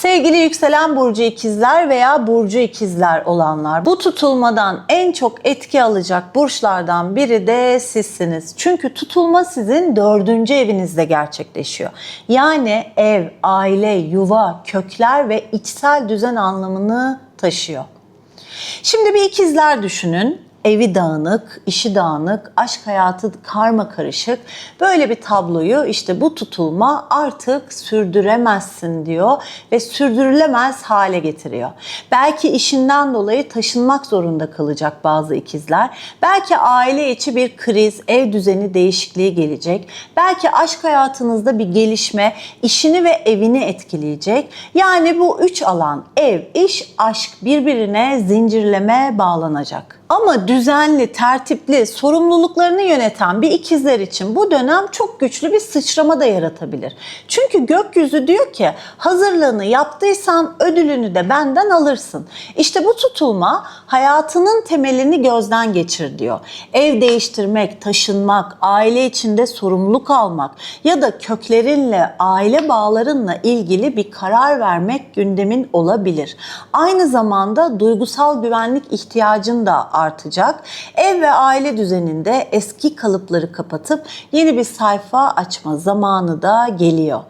Sevgili yükselen burcu ikizler veya burcu ikizler olanlar bu tutulmadan en çok etki alacak burçlardan biri de sizsiniz. Çünkü tutulma sizin dördüncü evinizde gerçekleşiyor. Yani ev, aile, yuva, kökler ve içsel düzen anlamını taşıyor. Şimdi bir ikizler düşünün. Evi dağınık, işi dağınık, aşk hayatı karma karışık. Böyle bir tabloyu işte bu tutulma artık sürdüremezsin diyor ve sürdürülemez hale getiriyor. Belki işinden dolayı taşınmak zorunda kalacak bazı ikizler. Belki aile içi bir kriz, ev düzeni değişikliği gelecek. Belki aşk hayatınızda bir gelişme işini ve evini etkileyecek. Yani bu üç alan ev, iş, aşk birbirine zincirleme bağlanacak. Ama düzenli, tertipli, sorumluluklarını yöneten bir ikizler için bu dönem çok güçlü bir sıçrama da yaratabilir. Çünkü gökyüzü diyor ki hazırlığını yaptıysan ödülünü de benden alırsın. İşte bu tutulma hayatının temelini gözden geçir diyor. Ev değiştirmek, taşınmak, aile içinde sorumluluk almak ya da köklerinle, aile bağlarınla ilgili bir karar vermek gündemin olabilir. Aynı zamanda duygusal güvenlik ihtiyacın da artacak. Ev ve aile düzeninde eski kalıpları kapatıp yeni bir sayfa açma zamanı da geliyor.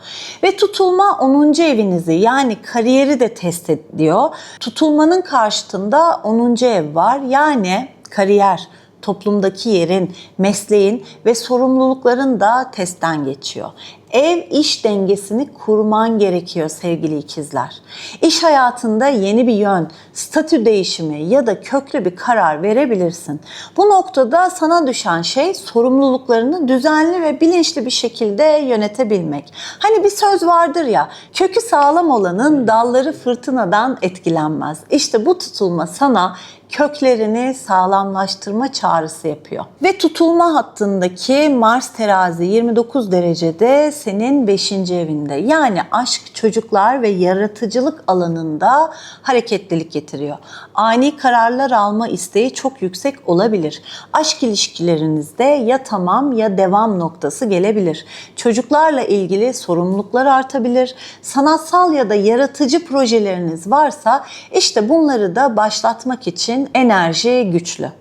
Ve tutulma 10. evinizi yani kariyeri de test ediyor. Tutulmanın karşıtında 10. ev var. Yani kariyer, toplumdaki yerin, mesleğin ve sorumlulukların da testten geçiyor. Ev iş dengesini kurman gerekiyor sevgili ikizler. İş hayatında yeni bir yön, statü değişimi ya da köklü bir karar verebilirsin. Bu noktada sana düşen şey sorumluluklarını düzenli ve bilinçli bir şekilde yönetebilmek. Hani bir söz vardır ya, kökü sağlam olanın dalları fırtınadan etkilenmez. İşte bu tutulma sana köklerini sağlamlaştırma çağrısı yapıyor. Ve tutulma hattındaki Mars terazi 29 derecede senin 5. evinde. Yani aşk, çocuklar ve yaratıcılık alanında hareketlilik getiriyor. Ani kararlar alma isteği çok yüksek olabilir. Aşk ilişkilerinizde ya tamam ya devam noktası gelebilir. Çocuklarla ilgili sorumluluklar artabilir. Sanatsal ya da yaratıcı projeleriniz varsa işte bunları da başlatmak için enerji güçlü.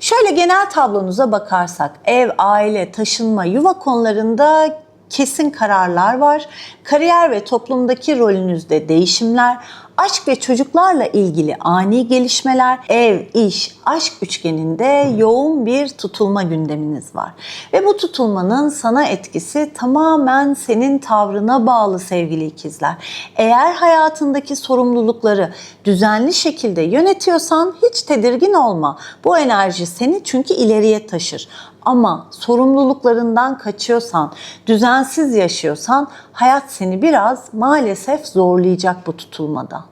Şöyle genel tablonuza bakarsak ev, aile, taşınma, yuva konularında kesin kararlar var. Kariyer ve toplumdaki rolünüzde değişimler, aşk ve çocuklarla ilgili ani gelişmeler, ev, iş, aşk üçgeninde yoğun bir tutulma gündeminiz var. Ve bu tutulmanın sana etkisi tamamen senin tavrına bağlı sevgili ikizler. Eğer hayatındaki sorumlulukları düzenli şekilde yönetiyorsan hiç tedirgin olma. Bu enerji seni çünkü ileriye taşır. Ama sorumluluklarından kaçıyorsan, düzensiz yaşıyorsan hayat seni biraz maalesef zorlayacak bu tutulmada.